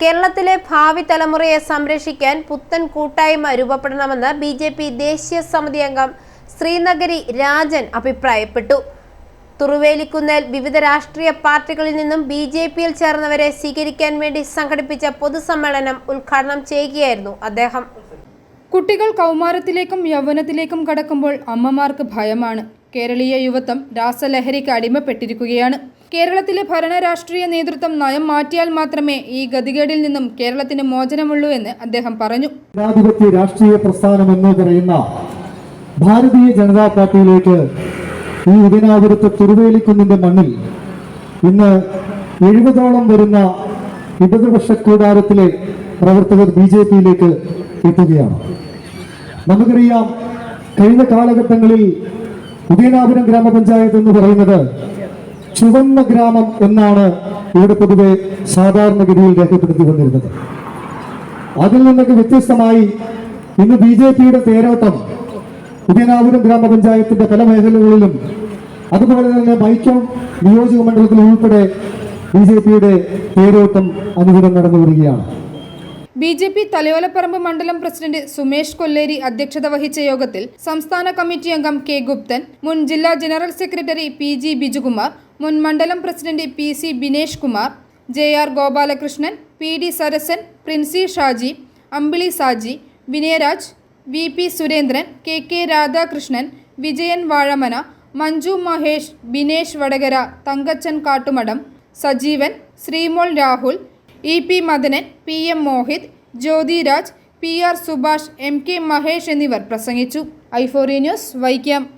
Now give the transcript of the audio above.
കേരളത്തിലെ ഭാവി തലമുറയെ സംരക്ഷിക്കാൻ പുത്തൻ കൂട്ടായ്മ രൂപപ്പെടണമെന്ന് ബി ജെ പി ദേശീയ സമിതി അംഗം ശ്രീനഗരി രാജൻ അഭിപ്രായപ്പെട്ടു. തുറുവേലിക്കുന്നേൽ വിവിധ രാഷ്ട്രീയ പാർട്ടികളിൽ നിന്നും ബി ജെ പിയിൽ ചേർന്നവരെ സ്വീകരിക്കാൻ വേണ്ടി സംഘടിപ്പിച്ച പൊതുസമ്മേളനം ഉദ്ഘാടനം ചെയ്യുകയായിരുന്നു അദ്ദേഹം. കുട്ടികൾ കൗമാരത്തിലേക്കും യൗവനത്തിലേക്കും കടക്കുമ്പോൾ അമ്മമാർക്ക് ഭയമാണ്. കേരളീയ യുവത്വം രാസലഹരിക്ക് അടിമപ്പെട്ടിരിക്കുകയാണ്. കേരളത്തിലെ ഭരണ രാഷ്ട്രീയ നേതൃത്വം നയം മാറ്റിയാൽ മാത്രമേ ഈ ഗതികേടിൽ നിന്നും കേരളത്തിന് മോചനമുള്ളൂ എന്ന് അദ്ദേഹം പറഞ്ഞു. ജനാധിപത്യ രാഷ്ട്രീയ പ്രസ്ഥാനം എന്ന് പറയുന്ന ഭാരതീയ ജനതാ പാർട്ടിയിലേക്ക് ഈ ഇതിനാപുരത്ത് തിരുവേലിക്കുന്നിന്റെ മണ്ണിൽ ഇന്ന് എഴുപതോളം വരുന്ന ഇടതുപക്ഷ കൂടാരത്തിലെ പ്രവർത്തകർ ബി ജെ പിയിലേക്ക് എത്തുകയാണ്. നമുക്കറിയാം കഴിഞ്ഞ കാലഘട്ടങ്ങളിൽ ഉദയനാപുരം ഗ്രാമപഞ്ചായത്ത് എന്ന് പറയുന്നത് ചുവന്ന ഗ്രാമം എന്നാണ് ഇവിടെ പൊതുവെ സാധാരണഗതിയിൽ രേഖപ്പെടുത്തി വന്നിരുന്നത് അതിൽ നിന്നൊക്കെ വ്യത്യസ്തമായി ഇന്ന് ബി ജെ പിയുടെ തേരോട്ടം ഉദയനാപുരം ഗ്രാമപഞ്ചായത്തിന്റെ പല മേഖലകളിലും അതുപോലെ തന്നെ വൈക്കം നിയോജക മണ്ഡലത്തിൽ ഉൾപ്പെടെ ബി ജെ പിയുടെ തേരോട്ടം അനുദിനം നടന്നു വരികയാണ് ബി ജെ പി തലയോലപ്പറമ്പ് മണ്ഡലം പ്രസിഡന്റ് സുമേഷ് കൊല്ലേരി അധ്യക്ഷത വഹിച്ച യോഗത്തിൽ സംസ്ഥാന കമ്മിറ്റി അംഗം കെ ഗുപ്തൻ മുൻ ജില്ലാ general secretary P G Bijukumar മുൻ മണ്ഡലം president P C Binesh Kumar J R Gopalakrishnan P D Sarasan Princy Shaji Ambili Saji Vinayaraj V P Surendran K K Radhakrishnan Vijayan Vazhamana Manju Mahesh Binesh Vadakara Thankachan Kattumadam Sajeevan Sreemol Rahul E P Madanan P M Mohith Jyothiraj P R Subhash M K Mahesh എന്നിവർ പ്രസംഗിച്ചു. ഐഫോറി news Vaikom.